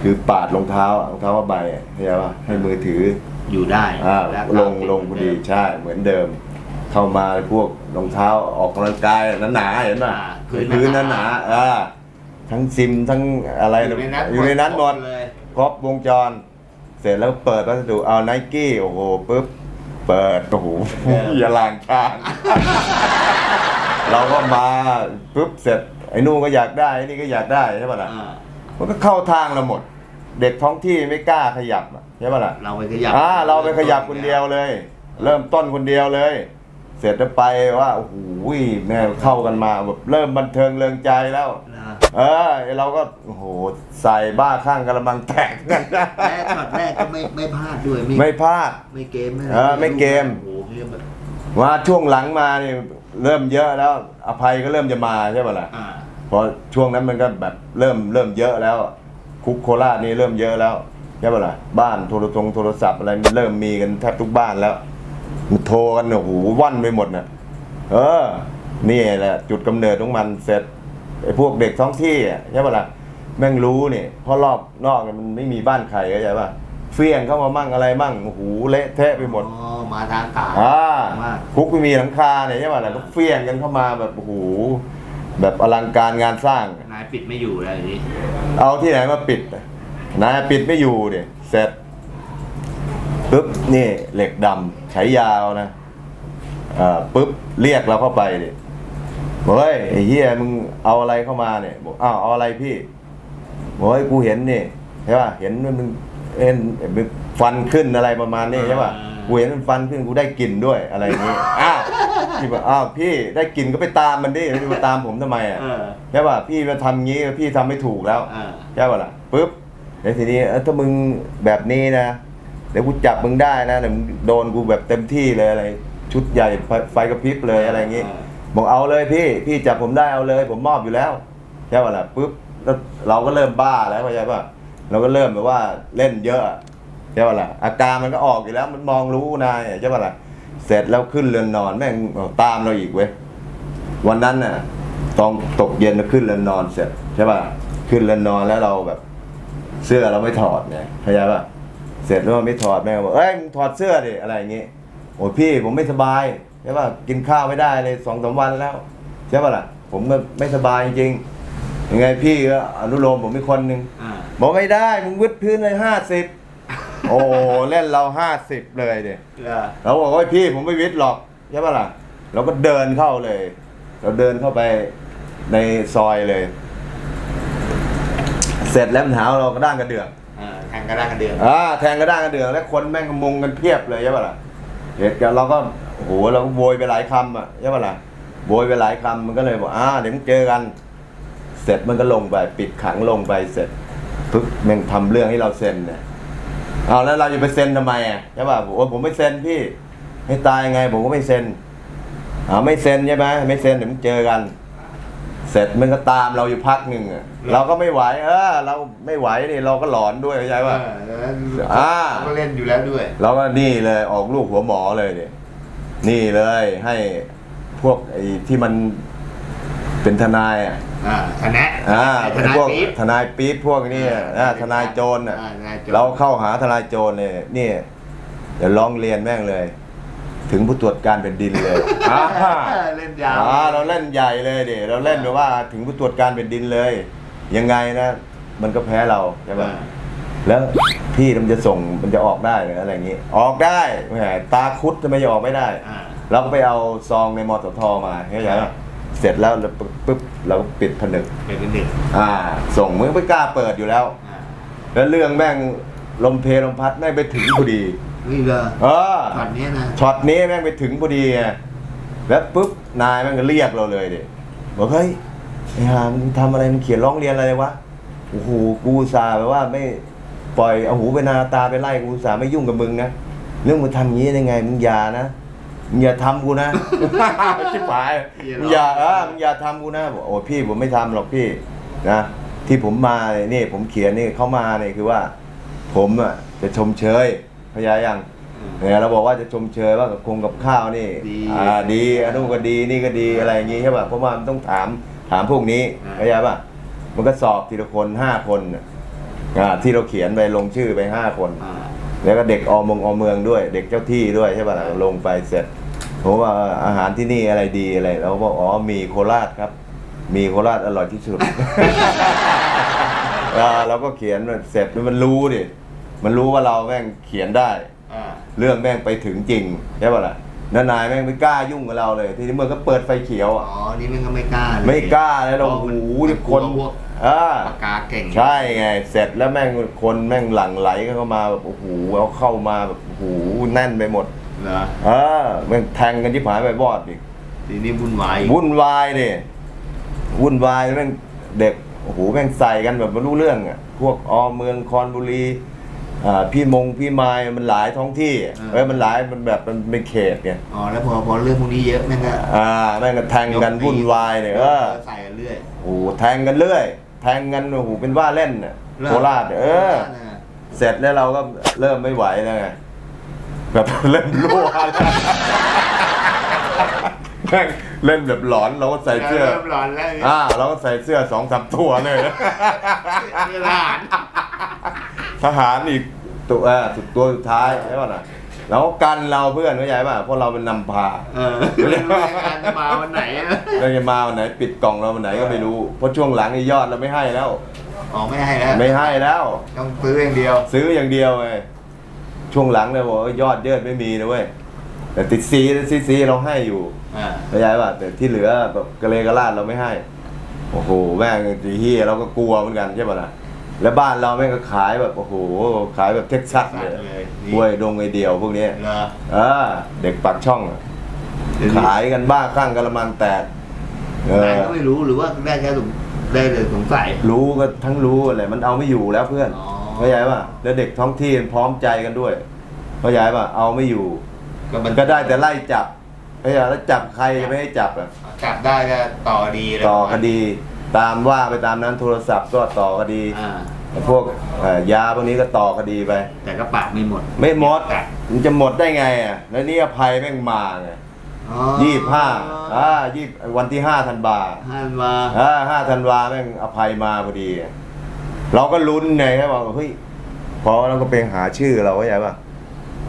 [SPEAKER 1] คือปาดรองเท้ารองเท้าผ้าใบอะเข้าใจป่ะให้มือถือ
[SPEAKER 2] อยู่ได้
[SPEAKER 1] อ่า
[SPEAKER 2] แว
[SPEAKER 1] ลงลงพอดีใช่เหมือนเดิม เข้ามาพวกรองเท้าออกกำลังกายหนาๆเห็นป่ะ
[SPEAKER 2] อ่า
[SPEAKER 1] พื้นหนาๆอ่าทั้งซิมทั้งอะไร
[SPEAKER 2] อยู่ในนั้น
[SPEAKER 1] อยู่ในนั้นหมด
[SPEAKER 2] เลย
[SPEAKER 1] ครบวงจร เสร็จแล้วเปิดพัสดุเอาไนกี้โอ้โหปุ๊บ เปิดโอ้โหอย่าลางชางเราก็มาปุ๊บเสร็จไอ้นู่นก็อยากได้ไอ้นี่ก็อยากได้ใช่ป่ะล่ะ
[SPEAKER 2] อ่า
[SPEAKER 1] มันก็เข้าทางเราหมด เด็กท้องที่ไม่กล้าขยับอะใช่ป่ะล่ะ
[SPEAKER 2] เราไปขยับ
[SPEAKER 1] อ่าเราไปขยับคนเดียวเลย เริ่มต้นคนเดียวเลย เสร็จแล้วไปว่าโอ้โหแม่เข้ากันมาแบบเริ่มบันเทิงเริงใจแล้ว
[SPEAKER 2] นะ
[SPEAKER 1] เออเราก็โอ้โหใส่บ้าข้างกระมังแตกกัน
[SPEAKER 2] และช็อตแรกก็ไม่ไม่พลาดด้วย
[SPEAKER 1] ไม่พลาด
[SPEAKER 2] ไม่เกมไม่
[SPEAKER 1] เออไม่เกม
[SPEAKER 2] โอ้โหเรียกแบบ
[SPEAKER 1] ว่าช่วงหลังมาเนี่ยเริ่มเยอะแล้ว อภัยก็เริ่มจะมาใช่ป่ะล่ะ
[SPEAKER 2] อ่า
[SPEAKER 1] เพราะช่วงนั้นมันก็แบบเริ่มเริ่มเยอะแล้ว คุกโคราชนี่เริ่มเยอะแล้วใช่ป่ะล่ะบ้านโทรทงโทรศัพท์อะไรมันเริ่มมีกันแทบทุกบ้านแล้วมันโทรกันโอ้โหว่อนไปหมดน่ะเออ นี่แหละ จุดกำเนิดของมันเสร็จ ไอ้พวกเด็กท้องที่อะใช่ป่ะล่ะแม่งรู้นี่เพราะรอบนอกเนี่ยมันไม่มีบ้านใครเข้าใจป่ะเฟี้ยงเข้ามามั่งอะไรมั่งโอ้โหเละเทะไปหมด
[SPEAKER 2] อ๋อมาทางกา
[SPEAKER 1] อ่า
[SPEAKER 2] มา
[SPEAKER 1] คุกไม่มีหลังคาเนี่ยใช่ป่ะล่ะก็เฟี้ยงกันเข้ามาแบบโอ้โหแบบอลังการงานสร้าง
[SPEAKER 2] นายปิดไม่อยู่แล้วอย่างนี้
[SPEAKER 1] เอาที่ไหนมาปิดอะนายปิดไม่อยู่เดี๋ยเสร็จปุ๊บนี่เหล็กดำใช้ยาวนะเอ่าปุ๊บเรียกเราเข้าไปดิบอก เฮ้ยไอ้เหี้ยมึงเอาอะไรเข้ามาเนี่ยบอกอ้าวเอาอะไรพี่บอกเฮ้ยกูเห็นนี่ใช่ป่ะเห็นมันมึงเอ็นมึงฟันขึ้นอะไรประมาณนี้ใช่ป่ะกูเห็นมันฟันขึ้นกูได้กลิ่นด้วยอะไรอย่างนี้อ้าวพี่บอกอ้าวพี่ได้กลิ่นก็ไปตามมันดิไม่ได้มาตามผมทำไมอะ
[SPEAKER 2] เออ
[SPEAKER 1] ใช่ป่ะพี่มาทำงี้พี่ทำไม่ถูกแล้ว
[SPEAKER 2] อ่า
[SPEAKER 1] ใช่ป่ะล่ะปุ๊บแล้วทีนี้เอ้ยถ้ามึงแบบนี้นะเดี๋ยวกูจับมึงได้นะเดี๋ยวมึงโดนกูแบบเต็มที่เลยอะไร ชุดใหญ่ไฟไฟกระพริบเลยอะไรอย่างงี้
[SPEAKER 2] อ่า
[SPEAKER 1] บอกเอาเลยพี่พี่จับผมได้เอาเลย ผมมอบอยู่แล้วใช่ป่ะล่ะปุ๊บแล้วเราก็เริ่มบ้าแล้วเข้าใจป่ะเราก็เริ่มแบบว่าเล่นเยอะใช่ป่ะล่ะอาการมันก็ออกอยู่แล้วมันมองรู้นายใช่ป่ะล่ะเสร็จแล้วขึ้นเรือนนอนแม่งตามเราอีกเว้ยวันนั้นน่ะตอนตกเย็นเราขึ้นเรือนนอนเสร็จใช่ป่ะขึ้นเรือนนอนแล้วเราแบบ เสื้อเราไม่ถอดเนี่ยเข้าใจป่ะเสร็จแล้วไม่ถอดแม่ก็บอกเอ้ยมึงถอดเสื้อดิอะไรอย่างงี้โอ้ยพี่ผมไม่สบาย ใช่ป่ะกินข้าวไม่ได้เลยสองสามวันแล้วใช่ป่ะล่ะผมก็ไม่สบายจริงๆยังไงพี่ก็อนุโลมผมอีกคนนึง
[SPEAKER 2] อ่า
[SPEAKER 1] บอกไม่ได้มึงวิดพื้นเลยห้าสิบโอ้เล่นเราห้าสิบเลยเดี
[SPEAKER 2] เออ
[SPEAKER 1] เราบอกว่าพี่ผมไม่วิทย์หรอกใช่ปะล่ะเราก็เดินเข้าเลย เราเดินเข้าไปในซอยเลย เสร็จแล้วมันหาเรากระด้างกระเดือง
[SPEAKER 2] อ่าแทงกระด้างกระเดือง
[SPEAKER 1] อ่าแทงกระด้างกระเดืองแล้วคนแม่งก็มุงกันเพียบเลยใช่ปะล่ะเหตุการณ์เราก็ โอ้โหเราก็โวยไปหลายคำอะใช่ปะล่ะโวยไปหลายคำมันก็เลยบอกอ่าเดี๋ยวมึงเจอกัน เสร็จมันก็ลงไปปิดขังลงไปเสร็จปึ๊บแม่งทำเรื่องให้เราเซ็นเนี่ยเอาแล้วเราจะไปเซ็นทำไมอะใช่ป่ะบอกว่าผมไม่เซ็นพี่ ให้ตายยังไง ผมก็ไม่เซ็นอ่าไม่เซ็นใช่ไหมไม่เซ็นเดี๋ยวมึงเจอกัน เสร็จมันก็ตามเราอยู่พักหนึ่งอะเราก็ไม่ไหวเออเราไม่ไหวนี่เราก็หลอนด้วยเข้าใจป่ะ
[SPEAKER 2] เออแล้ว
[SPEAKER 1] อ่า
[SPEAKER 2] เขาก็เล่นอยู่แล้วด้วย
[SPEAKER 1] เราก็นี่เลยออกลูกหัวหมอเลยเนี่ย นี่เลยให้พวกไอ้ที่มันเป็นทนายอะ
[SPEAKER 2] อ่าทนาย
[SPEAKER 1] อ่า
[SPEAKER 2] ทนาย
[SPEAKER 1] พวก
[SPEAKER 2] ปี๊บ
[SPEAKER 1] ทนายปี๊บพวกนี้อะอ่าทนายโจรอะ
[SPEAKER 2] อ่าทนายโจร
[SPEAKER 1] เราเข้าหาทนายโจรเลยนี่เดี๋ยวร้องเรียนแม่งเลย ถึงผู้ตรวจการแผ่นดินเลยอ่า
[SPEAKER 2] เล่นยาว
[SPEAKER 1] อ่าเราเล่นใหญ่เลยเดี๋เราเล่นแบบว่าถึงผู้ตรวจการแผ่นดินเลย ยังไงนะ มันก็แพ้เราใช่ปะแล้ว พี่มันจะส่งมันจะออกได้หรืออะไรอย่างงี้ ออกได้แหมตาคุดทำไมจะออกไม่ได้
[SPEAKER 2] อ่า
[SPEAKER 1] เราก็ไปเอาซองในมอสทมาเข้าใจปะเสร็จแล้วเราปุ๊บเราก็ปิดผนึก
[SPEAKER 2] เป็นหนึ่ง
[SPEAKER 1] อ่า ส่งมึงไม่กล้าเปิดอยู่แล้ว
[SPEAKER 2] อ่า
[SPEAKER 1] แล้วเรื่องแม่งลมเพลลมพัดแม่งไปถึงพอดี
[SPEAKER 2] นี่เลย
[SPEAKER 1] เออ
[SPEAKER 2] ตอนนี้นะ
[SPEAKER 1] ช็อตนี้แม่งไปถึงพอดีไงแล้วปุ๊บนายแม่งก็เรียกเราเลยดิบอกเฮ้ยไอ้หามึงทำอะไรมึงเขียนร้องเรียนอะไรวะ โอ้โห กูอุตสาห์แบบว่าไม่ ปล่อยเอาหูไปนาตาไปไล่กูอุตสาห์ไม่ยุ่งกับมึงนะเรื่องมึงทำอย่างนี้ได้ไงมึงอย่านะมึงอย่าทำกูนะ ชิบหายมึงอย่าเออมึงอย่าทำกูนะบอกโอ้พี่ผมไม่ทำหรอกพี่นะที่ผมมาเนี่ยนี่ผมเขียนนี่เข้ามาเนี่ยคือว่า ผมอะจะชมเชยพยายังเนี่ยเราบอกว่าจะชมเชยว่ากับคงกับข้าวนี่
[SPEAKER 2] ดี
[SPEAKER 1] อ่าดีอันนู้นก็ดีนี่ก็ดีอะไรอย่างงี้ใช่ป่ะเพราะว่ามันต้องถามถามพวกนี้
[SPEAKER 2] อ่า
[SPEAKER 1] เข้าใจป่ะมันก็สอบทีละคนห้าคนน่ะ อ่าที่เราเขียนไปลงชื่อไปห้าคน
[SPEAKER 2] อ่า
[SPEAKER 1] แล้วก็เด็กอมงอเมืองด้วย เด็กเจ้าที่ด้วยใช่ป่ะล่ะลงไปเสร็จผมว่าอาหารที่นี่อะไรดีอะไรเราก็บอกอ๋อมีโคราชครับ มีโคราชอร่อยที่สุด อ่าเราก็เขียนเสร็จมันรู้ดิมันรู้ว่าเราแม่งเขียนได้
[SPEAKER 2] อ่า
[SPEAKER 1] เรื่องแม่งไปถึงจริงใช่ป่ะล่ะ นานายแม่งไม่กล้ายุ่งกับเราเลย ทีนี้เมื่อก็เปิดไฟเขียว
[SPEAKER 2] อ๋
[SPEAKER 1] อะ
[SPEAKER 2] อ นี่มันก็ไม่กล้าเลย
[SPEAKER 1] ไม่กล้าแล้วเรา
[SPEAKER 2] พ
[SPEAKER 1] โอ้
[SPEAKER 2] ราะ
[SPEAKER 1] โห
[SPEAKER 2] มั
[SPEAKER 1] นี่คน
[SPEAKER 2] กลัวพวก
[SPEAKER 1] อ่า
[SPEAKER 2] ปากกาเก่ง
[SPEAKER 1] ใช่ไง เสร็จแล้วแม่งคนแม่งหลั่งไหลเข้ามาแบบโอ้โหเอาเข้ามาแบบโอ้โหแน่นไปหมด
[SPEAKER 2] เหรอ
[SPEAKER 1] เออแม่งแทงกันที่ผายไปบอดอีก
[SPEAKER 2] ทีนี้วุ่นวายอีก
[SPEAKER 1] วุ่นวายดิวุ่นวายแม่งเด็กโอ้โหแม่งใส่กันแบบไม่รู้เรื่องอะพวกอเมืองคอนบุรีอ่า พี่มงพี่ไม้มันหลายท้องที่เอ้ยมันหลายมันแบบมันเป็นเขตเนี่ย
[SPEAKER 2] อ๋อแล้วพอพอเรื่องพวกนี้เยอะแม่งก็
[SPEAKER 1] อ่าแม่งก็แทงกันวุ่นวายเนี่ยเออ
[SPEAKER 2] ใส่กันเรื่อย
[SPEAKER 1] โอ้โหแทงกันเรื่อย แทงกันโอ้โหเป็นว่าเล่นน่ะโคราชเนี่ยเออ
[SPEAKER 2] โคราชน่ะ
[SPEAKER 1] เสร็จแล้วเราก็เริ่มไม่ไหวแล้วไงแบบเริ่มรั่วแล้วแม่งเล่นแบบหลอนเราก็ใส่เสื้อ
[SPEAKER 2] เริ่มร้อนแล้วเนี่ย
[SPEAKER 1] อ่าเราก็ใส่เสื้อสองสามตัวเลย
[SPEAKER 2] เวลาอ่าน
[SPEAKER 1] ทหารอีกตัวเออสุดตัวสุดท้ายใช่ป่ะนะแล้วก็กันเราเพื่อนเข้าใจป่ะเพราะเราเป็นนำพา
[SPEAKER 2] เออไม่รู้ว่างานจะมาวันไหนอะ
[SPEAKER 1] เราจะมาวันไหนปิดกล่องเราวันไหนก็ไม่รู้เพราะช่วงหลังนี่ยอดเราไม่ให้แล้ว
[SPEAKER 2] อ๋อไม่ให้แล้ว
[SPEAKER 1] ไม่ให้แล้ว
[SPEAKER 2] ต้องซื้ออย่างเดียว
[SPEAKER 1] ซื้ออย่างเดียวไงช่วงหลังเนี่ยบอกว่ายอดเยิดไม่มีนะเว้ยแต่ติดซีซีซีเราให้อยู่
[SPEAKER 2] อ่า
[SPEAKER 1] เข้าใจป่ะแต่ที่เหลือแบบกระเลกระลาดเราไม่ให้ โอ้โหแม่งจีเฮียเราก็กลัวเหมือนกันใช่ป่ะล่ะ แล้วบ้านเราแม่งก็ขายแบบโอ้โหขายแบบเท็กซัสเลย
[SPEAKER 2] เลยนี่
[SPEAKER 1] กล้วยดงไอเดียวพวกเนี้ย
[SPEAKER 2] เหรอ
[SPEAKER 1] เออเด็กปากช่องอะ
[SPEAKER 2] เดี๋ยวนี้
[SPEAKER 1] ขายกันบ้าข้างกระมังแตกเอ
[SPEAKER 2] ได้
[SPEAKER 1] อ
[SPEAKER 2] ก็ไม่รู้หรือว่าได้แค่สงได้เลยสงสัย
[SPEAKER 1] รู้ก็ทั้งรู้อะไรมันเอาไม่อยู่แล้วเพื่อน
[SPEAKER 2] อ๋อ
[SPEAKER 1] เข้าใจป่ะแล้วเด็กท้องที่มันพร้อมใจกันด้วยเข้าใจป่ะเอาไม่อยู่
[SPEAKER 2] มัน
[SPEAKER 1] ก็ได้แต่ไล่จับเข้าใจแล้วจับใครจะไม่ให้จับอะ
[SPEAKER 2] จับได้ก็ต่อดีเลย
[SPEAKER 1] ต่อคดี ตามว่าไปตามนั้นโทรศัพท์ก็ต่อคดี
[SPEAKER 2] อ่า
[SPEAKER 1] ไอ้พวกเอ่อยาพวกนี้ก็ต่อคดีไป
[SPEAKER 2] แต่ก็ปากไม่หมด
[SPEAKER 1] ไม่หมด
[SPEAKER 2] แต่
[SPEAKER 1] มันจะหมดได้ไงอะแล้วนี่อภัยแม่งมาไง
[SPEAKER 2] อ๋อ
[SPEAKER 1] ยี่ห้าอ่ายี่วันที่ห้าธันวา
[SPEAKER 2] ห้านมา
[SPEAKER 1] อ่าห้าธันวาแม่งอภัยมาพอดีอะเราก็ลุ้นไงครับว่าเฮ้ยพอเราก็ไปหาชื่อเราก็ใช่ป่ะ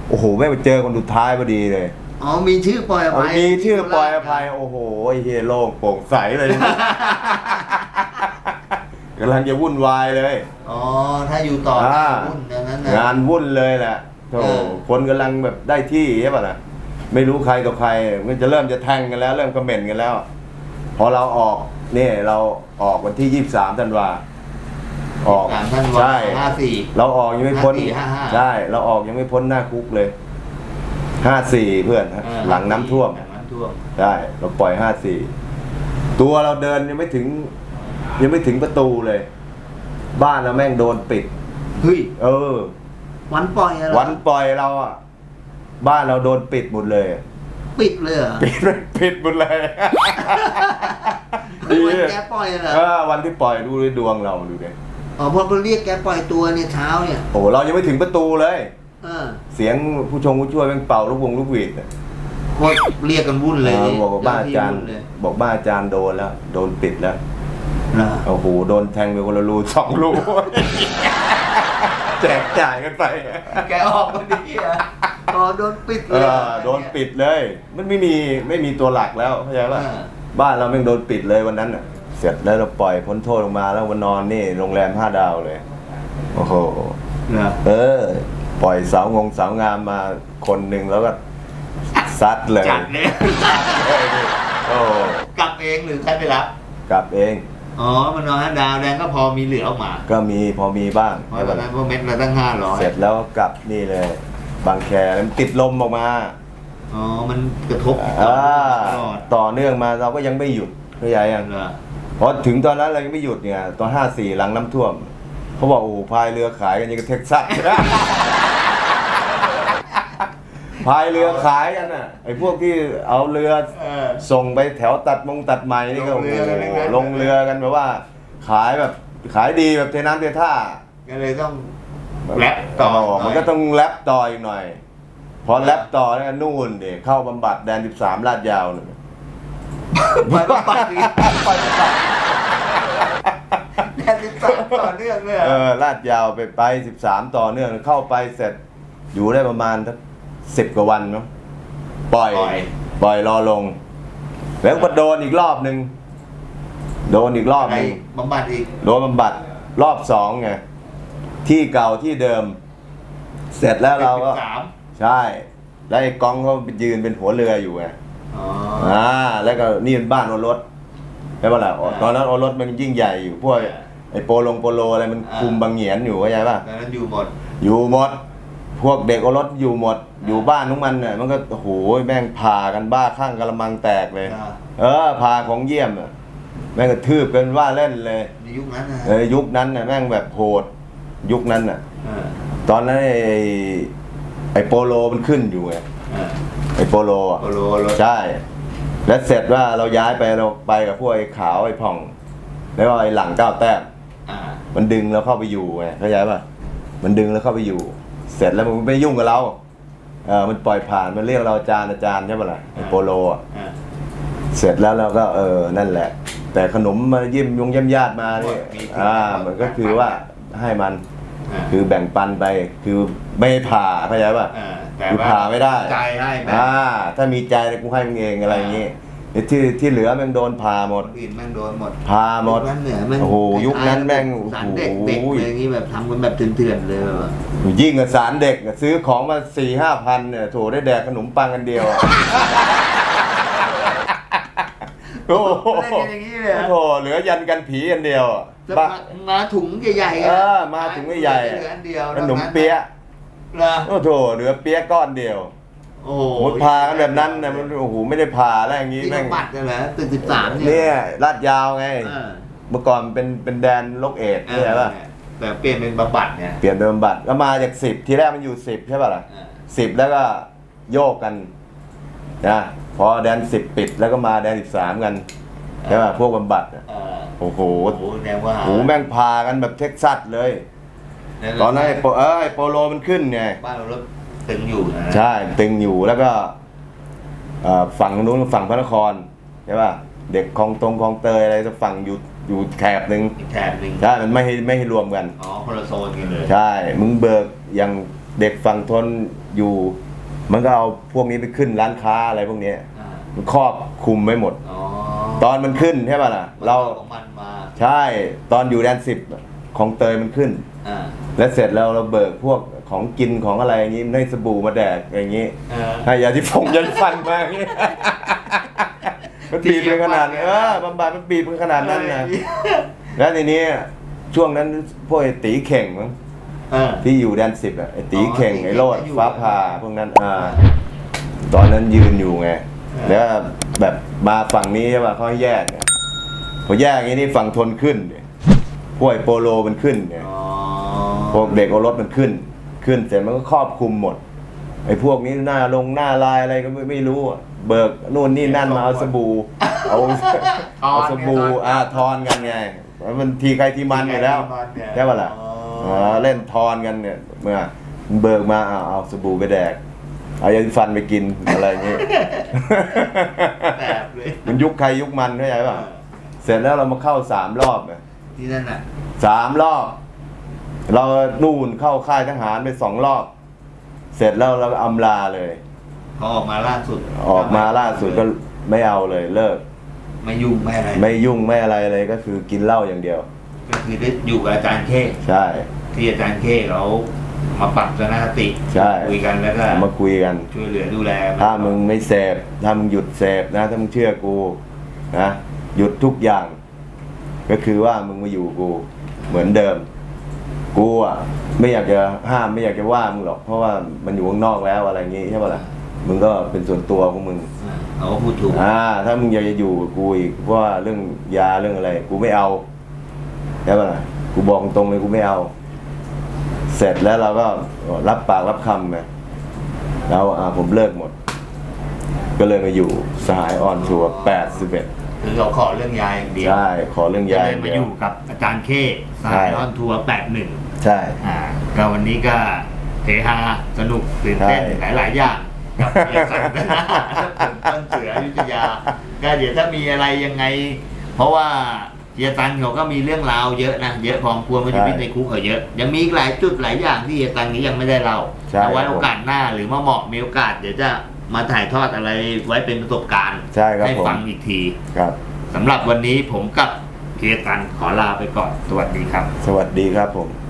[SPEAKER 1] โอ้โหแม่งไปเจอคนสุดท้ายพอดีเลย
[SPEAKER 2] อ๋อมีชื่อปล่อยอ
[SPEAKER 1] เอา
[SPEAKER 2] ภัย
[SPEAKER 1] มีชื่อปล่อยอภัยโอ้โหไอ้เฮยโล่งโปร่งใสเลยกำลังจะวุ่นวายเลย
[SPEAKER 2] อ๋อ ถ้าอยู่ต่อ
[SPEAKER 1] อ่า
[SPEAKER 2] หุ้นดังนั้นนะ
[SPEAKER 1] งานวุ่นเลยแหละโธ่
[SPEAKER 2] เออ
[SPEAKER 1] คนกำลังแบบได้ที่ใช่ป่ะล่ะไม่รู้ใครต่อใครมันจะเริ่มจะแทงกันแล้ว เริ่มคอมเมนต์กันแล้ว พอเราออกเนี่ยเราออกวันที่ยี่สามธันวาออก
[SPEAKER 2] สามท่านวา
[SPEAKER 1] ใช่
[SPEAKER 2] ห้าสี่
[SPEAKER 1] เราออกยังไม่พ้น
[SPEAKER 2] 54 55
[SPEAKER 1] ใช่ เราออกยังไม่พ้นหน้าคุกเลย ห้าสี่เพื่อน
[SPEAKER 2] เออ
[SPEAKER 1] หลังน้ำท่วม
[SPEAKER 2] หลังน้ำท่วม
[SPEAKER 1] ใช่เราปล่อยห้าสี่ตัวเราเดินยังไม่ถึง ยังไม่ถึงประตูเลย บ้านเราแม่งโดนปิด
[SPEAKER 2] เฮ้ย
[SPEAKER 1] เออ
[SPEAKER 2] วันปล่อยอะไรอ
[SPEAKER 1] วันปล่อยเราอะ บ้านเราโดนปิดหมดเลย
[SPEAKER 2] ปิดเลยเหรอ
[SPEAKER 1] ปิดปิดหมดเลย
[SPEAKER 2] เฮ้ยวันแกปล่อยเหรอ
[SPEAKER 1] เออวันที่ปล่อยดูด้วยดวงเราดูดิ
[SPEAKER 2] อ๋อพอเขาเรียกแกปล่อยตัวเนี่ยเช้าเนี่ย
[SPEAKER 1] โอ้เรายังไม่ถึงประตูเลย
[SPEAKER 2] เออ
[SPEAKER 1] เสียงผู้ชงผู้ช่วยแม่งเป่าลูกวงลูกหวีดอะ
[SPEAKER 2] พอเรียกกันวุ่นเลย
[SPEAKER 1] เออ
[SPEAKER 2] นี่
[SPEAKER 1] บอกว่าบ้านอาจารย์
[SPEAKER 2] เจ้ที่วุ่นเลย
[SPEAKER 1] บอกบ้านอาจารย์โดนแล้ว โดนปิดแล้ว
[SPEAKER 2] เหรอ
[SPEAKER 1] โอ้โห โดนแทงไปคนละรูสองรู แจกจ่ายกันไป
[SPEAKER 2] แกออกมาดีอะอ๋อโดนปิด
[SPEAKER 1] เอ
[SPEAKER 2] เลย
[SPEAKER 1] อ โดนปิดเลย มันไม่มีไม่มีตัวหลักแล้วเข้าใจป่ะ
[SPEAKER 2] อ่า
[SPEAKER 1] บ้านเราแม่งโดนปิดเลยวันนั้นอะ เสร็จแล้วเราปล่อยพ้นโทษลงมาแล้ววันนอนนี่โรงแรมห้าดาวเลย โอ้โห
[SPEAKER 2] เหรอ
[SPEAKER 1] เออ ปล่อยสาวงงสาวงามมาคนหนึ่งแล้วก็ซัดเลย
[SPEAKER 2] จัดเลย
[SPEAKER 1] เฮ้ยดิโอ้
[SPEAKER 2] กลับเองหรือใครไปรับ
[SPEAKER 1] กลับเอง
[SPEAKER 2] อ๋อ มันนอนห้าดาวแดงก็พอมีเหลือออกมา
[SPEAKER 1] ก็มีพอมีบ้าง
[SPEAKER 2] เพราะตอนนั้นพวกเม็ดละตั้งห้าร้อย
[SPEAKER 1] เสร็จแล้วก็กลับนี่เลย บางแคแล้วมันติดลมออกมา
[SPEAKER 2] อ๋อ มันกระทบ
[SPEAKER 1] อ่า
[SPEAKER 2] ตลอด
[SPEAKER 1] ต่อเนื่องมาเราก็ยังไม่หยุดเข้าใจยัง
[SPEAKER 2] เหรอ
[SPEAKER 1] เพราะถึงตอนนั้นเรายังไม่หยุดเนี่ยตอนห้าสี่หลังน้ำท่วม เขาบอกโอ้โหพายเรือขายกันยังกับเท็กซัส พายเรือขายกันน่ะไอ้พวกที่เอาเรือ
[SPEAKER 2] เออ
[SPEAKER 1] ส่งไปแถวตัดมงตัดไม้นี่ก็
[SPEAKER 2] ล
[SPEAKER 1] โอ้
[SPEAKER 2] ง
[SPEAKER 1] โห
[SPEAKER 2] เรือกันทั้งนั้น
[SPEAKER 1] ลงเรือกันแบบว่า ขายแบบขายดีแบบเทน้ำเทท่า
[SPEAKER 2] ก็เลยต้อง แรปต่อ
[SPEAKER 1] มันก็ต้องแรปต่ออีกหน่อย พอแรปต่อเนี่ยนู่นเด็กเข้าบำบัดแดน 13 ลาดยาวเลย
[SPEAKER 2] ไปบำบัดอีกแค่ ติดตามต่อเนื่องเลยเหร
[SPEAKER 1] เอ
[SPEAKER 2] อ
[SPEAKER 1] อลาดยาวไปไป13ต่อเนื่องเข้าไปเสร็จอยู่ได้ประมาณสักสิบกว่าวันเนาะปล่อย ปล่อยรอลง แล้วก็โดนอีกรอบหนึ่งโดนอีกรอบห
[SPEAKER 2] ไป
[SPEAKER 1] นึ่ง
[SPEAKER 2] บำบัดอีก
[SPEAKER 1] โดนบำบัดรอบสองไงที่เก่าที่เดิม เสร็จแล้วเราก็
[SPEAKER 2] สิบสาม
[SPEAKER 1] ใช่แล้วไอ้กองเขาไปยืนเป็นหัวเรืออยู่ไง
[SPEAKER 2] อ๋อ
[SPEAKER 1] อ่าแล้วก็นี่เป็นบ้านโอรสใช่ป่ะล่ะอ๋อ
[SPEAKER 2] อ่า
[SPEAKER 1] ตอนนั้นโอรสมันยิ่งใหญ่อยู่พวก
[SPEAKER 2] อ่า
[SPEAKER 1] ไอ้โปลงโปโลอะไรมัน
[SPEAKER 2] อ่า
[SPEAKER 1] คุมบางเหงียนอยู่เข้าใจป่ะ
[SPEAKER 2] ตอนนั้นอยู่หมด
[SPEAKER 1] อยู่หมดพพวกเด็กเอารถอยู่หมด อยู่บ้านของมันเนี่ยมันก็โอ้โหแม่งพากันบ้าข้างกระมังแตกเลย
[SPEAKER 2] อ่า
[SPEAKER 1] เออพาของเยี่ยมอะแม่งก็ทืบกันว่าเล่นเลย
[SPEAKER 2] ในยุคนั้นนะ
[SPEAKER 1] เออยุคนั้นน่ะแม่งแบบโหด ยุคนั้นน่ะ
[SPEAKER 2] เออ
[SPEAKER 1] ตอนนั้นไอ้ไอ้โปโลมันขึ้นอยู่ไง
[SPEAKER 2] เออ
[SPEAKER 1] ไอ้โปโลอะ
[SPEAKER 2] โปโลรถ
[SPEAKER 1] ใช่ แล้วเสร็จว่าเราย้ายไปเราไปกับพวกไอ้ขาวไอ้ผ่อง แล้วก็ไอ้หลังเก้าแต้ม
[SPEAKER 2] อ่า
[SPEAKER 1] มันดึงเราเข้าไปอยู่ไงเข้าใจป่ะมันดึงเราเข้าไปอยู่ เสร็จแล้วมันไม่ยุ่งกับเราเออมันปล่อยผ่านมันเรียกเราอาจารย์อาจารย์ใช่ป่ะล่ะไอ้โปโลอะ
[SPEAKER 2] อ่า
[SPEAKER 1] เสร็จแล้วเราก็เออนั่นแหละ แต่ขนมมายิ้มยงเยี่ยมญาติมาเนี่ยอ่ามันก็คือว่าให้มัน
[SPEAKER 2] อ่า
[SPEAKER 1] คือแบ่งปันไปคือไม่ให้ผ่าเข้าใจป่ะ
[SPEAKER 2] อ่าแต่
[SPEAKER 1] คือ
[SPEAKER 2] ว่า
[SPEAKER 1] ผ่าไม่ได้
[SPEAKER 2] ใจให้แบบ
[SPEAKER 1] อ่าถ้ามีใจกูให้มึงเองอะไรอย่างงี้ ที่ที่เหลือแม่งโดนผ่าหมด
[SPEAKER 2] คนอื่นแม่งโดนหมด
[SPEAKER 1] ผ่าหมด
[SPEAKER 2] ยุคนั้นเหนือแม่ง
[SPEAKER 1] โอ้โหยุคนั้นแม่ง
[SPEAKER 2] สารเด็ก
[SPEAKER 1] โอ้โห
[SPEAKER 2] เด็กอะไรอย่างงี้แบบทำกันแบบเถื่อนๆเลยแบบว่า
[SPEAKER 1] ยิ่งกับสารเด็กอะซื้อของมาสี่ห้าพันเนี่ยโถได้แดกขนมปังกันเดียวอะโอ้โห
[SPEAKER 2] เล่นกันอย่างนี้เลยเหรอ
[SPEAKER 1] โถเหลือยันกันผีกันเดียวอะ
[SPEAKER 2] จะ
[SPEAKER 1] บ้า
[SPEAKER 2] มามาถุงใหญ่ๆ
[SPEAKER 1] เอ
[SPEAKER 2] อะ
[SPEAKER 1] อมาถุงใหญ่ๆ
[SPEAKER 2] เหลืออันเดียว
[SPEAKER 1] ขนมเปี๊ยะ
[SPEAKER 2] เหรอ
[SPEAKER 1] โอ้โถเหลือเปี๊ยะก้อนเดียว
[SPEAKER 2] โอ้โห
[SPEAKER 1] โอ้พากันแบบนั้นนะมันโอ้โหไม่ได้พาแล้วอย่างงี้
[SPEAKER 2] ที่
[SPEAKER 1] แม่ง
[SPEAKER 2] บัตรเหรอตึกสิบสามเนี่ย
[SPEAKER 1] เนี่ยลาดยาวไง
[SPEAKER 2] เออ
[SPEAKER 1] เมื่อก่อนเป็นเป็นแดนโรคเอดส์
[SPEAKER 2] เอ
[SPEAKER 1] ใช่
[SPEAKER 2] อ
[SPEAKER 1] ป่ะ
[SPEAKER 2] แต่เปลี่ยนเป็นบำบัดเนี่ย
[SPEAKER 1] เปลี่ยนเป็นบำบัดก็มาจากสิบทีแรกมันอยู่สิบใช่ป่ะล่ะ
[SPEAKER 2] เออ
[SPEAKER 1] สิบแล้วก็โยกกันนะพอแดนสิบปิดแล้วก็มาแดนสิบสามกันใช่ป่ะพวกบำบัดอะ
[SPEAKER 2] เออ
[SPEAKER 1] โอ้โห
[SPEAKER 2] โอ้โหแสดงว่า
[SPEAKER 1] โอ้โหแม่งพากันแบบเท็กซัสเลยตอนนั้นไอ้โปเออไอ้โปโลมันขึ้นไง
[SPEAKER 2] บ้านเรารถ ตึงอยู่นะ
[SPEAKER 1] ใช่ตึงอยู่แล้วก็เอ่อฝั่งนู้นฝั่งพระนครใช่ป่ะเด็กคลองตรงคลองเตยอะไรจะฝั่งอยู่อยู่แถบหนึ่ง
[SPEAKER 2] อีกแถบหนึ่ง
[SPEAKER 1] ใช่มันไม่ให้ไม่ให้รวมกัน
[SPEAKER 2] อ๋อคนละโซนกันเลย
[SPEAKER 1] ใช่ มึงเบิกอย่างเด็กฝั่งทนอยู่ มันก็เอาพวกนี้ไปขึ้นร้านค้าอะไรพวกเนี้ย
[SPEAKER 2] อ่า
[SPEAKER 1] มันครอบคุมไม่หมด
[SPEAKER 2] อ๋อ
[SPEAKER 1] ตอนมันขึ้นใช่ป่ะล่ะ เรา
[SPEAKER 2] ของมันมา
[SPEAKER 1] ใช่ตอนอยู่แดนสิบของเตยมันขึ้น
[SPEAKER 2] อ่า
[SPEAKER 1] แล้วเสร็จแล้วเราเบิกพวก ของกินของอะไรอย่างงี้ให้สบู่มาแดกอย่างงี้
[SPEAKER 2] เออ
[SPEAKER 1] ให้ยาที่ฟงยาที่ฟันมาอย่างงี้มันบีบเป็นขนาดนั้นเออบำบัดมันบีบเป็นขนาดนั้นนะแล้วทีนี้ช่วงนั้นพวกไอ้ตีเข่งมั้ง
[SPEAKER 2] เออ
[SPEAKER 1] ที่อยู่แดนสิบอะไอ้ตีเข่ง
[SPEAKER 2] อ๋อ
[SPEAKER 1] ไอ้โรด
[SPEAKER 2] ตีเข่งก็อยู่
[SPEAKER 1] ฟ้าผ่าพวกนั้นอ่าตอนนั้นยืนอยู่ไงแล้วแบบมาฝั่งนี้ใช่ป่ะเขาให้แยกไงพอแยกอย่างนี้นี่ฝั่งทนขึ้นเนี่ยพวกไอ้โปโลมันขึ้นเนี่ย
[SPEAKER 2] อ๋อ
[SPEAKER 1] พวกเด็กเอารถมันขึ้น ขึ้นเสร็จมันก็ครอบคลุมหมดไอ้พวกนี้หน้าลงหน้าลายอะไรก็ไม่ไม่รู้อะเบิกนู่นนี่นั่นมาเอาสบู่เอาเอาสบู่อ่าทอนกันไงมันทีใครทีมันอยู่แล้วใช่ป่ะล่ะ
[SPEAKER 2] อ๋อ
[SPEAKER 1] อเล่นทอนกันเนี่ยเมื่อเบิกมาเอาเอาสบู่ไปแดกเอายาสีฟันไปกินอะไรอย่างงี้
[SPEAKER 2] แบบเลย
[SPEAKER 1] มันยุคใครยุคมันเข้าใจป่ะเสร็จแล้วเรามาเข้าสามรอบอะ
[SPEAKER 2] ที่นั่นน่ะ
[SPEAKER 1] สามรอบ เรานู่นเข้าค่ายทหารไปสองรอบ เสร็จแล้วเราก็อำลาเลย
[SPEAKER 2] พอออกมาล่าสุด
[SPEAKER 1] ออกมาล่าสุดก็ไม่เอาเลยเลิก
[SPEAKER 2] ไม่ยุ่งไม่อะไร
[SPEAKER 1] ไม่ยุ่งไม่อะไรเลยก็คือกินเหล้าอย่างเดียว
[SPEAKER 2] ก็คือได้อยู่กับอาจารย์เค
[SPEAKER 1] ใช่
[SPEAKER 2] ที่อาจารย์เคเขามาปรับสนคติ
[SPEAKER 1] ใช่
[SPEAKER 2] คุยกันแล้วก็
[SPEAKER 1] มาคุยกัน
[SPEAKER 2] ช่วยเหลือดูแล
[SPEAKER 1] ถ้ามึงไม่เสพถ้ามึงหยุดเสพนะ ถ้ามึงเชื่อกูนะหยุดทุกอย่าง ก็คือว่ามึงมาอยู่กูเหมือนเดิม กูอะไม่อยากจะห้ามไม่อยากจะว่ามึงหรอก เพราะว่ามันอยู่ข้างนอกแล้วอะไรอย่างงี้ใช่ป่ะล่ะมึงก็เป็นส่วนตัวของมึง
[SPEAKER 2] อ่าเขาก็พูดถูก
[SPEAKER 1] อ่า ถ้ามึงอยากจะอยู่กับกูอีกเพราะว่าเรื่องยาเรื่องอะไร กูไม่เอาใช่ป่ะล่ะกูบอกตรงเลยกูไม่เอา เสร็จแล้วเราก็รับปากรับคำไงแล้วอ่าผมเลิกหมด ก็เลยมาอยู่สหายออนทัวร์แปดสิบเอ็ด
[SPEAKER 2] คือเขาขอเรื่องยาอย่างเดียว
[SPEAKER 1] ใช่ขอเรื่อง
[SPEAKER 2] ก็
[SPEAKER 1] ยา
[SPEAKER 2] เล
[SPEAKER 1] อยย่าง
[SPEAKER 2] มา
[SPEAKER 1] เดี
[SPEAKER 2] อ
[SPEAKER 1] ยว
[SPEAKER 2] ยู่กับอาจารย์เคสา
[SPEAKER 1] ใช่
[SPEAKER 2] ยออนทัวร์แปดหนึ่ง
[SPEAKER 1] ใช่
[SPEAKER 2] อ่าก็วันนี้ก็เฮฮาสนุกตื่นเต้น
[SPEAKER 1] ใช่
[SPEAKER 2] หลายหลายๆอย่างกับเฮียสันผมต้นเสืออยุธยา ก็เดี๋ยวถ้ามีอะไรยังไง เพราะว่าเฮียสันเขาก็มีเรื่องราวเยอะนะเยอะพอควรมันจะมีในคุกเขาเยอะ ยังมีอีกหลายจุดหลายอย่างที่เฮียสันนี้ยังไม่ได้เล่า
[SPEAKER 1] ใช่
[SPEAKER 2] เอาไว้
[SPEAKER 1] ครับผม
[SPEAKER 2] โอกาสหน้าหรือมาเหมาะมีโอกาส เดี๋ยวจะมาถ่ายทอดอะไรไว้เป็นประสบการณ์
[SPEAKER 1] ใช่ครับ
[SPEAKER 2] ให้
[SPEAKER 1] ผม
[SPEAKER 2] ฟังอีกที
[SPEAKER 1] ครับ
[SPEAKER 2] สำหรับวันนี้ผมกับเฮียสันขอลาไปก่อนสวัสดีครับ
[SPEAKER 1] สวัสดีครับผม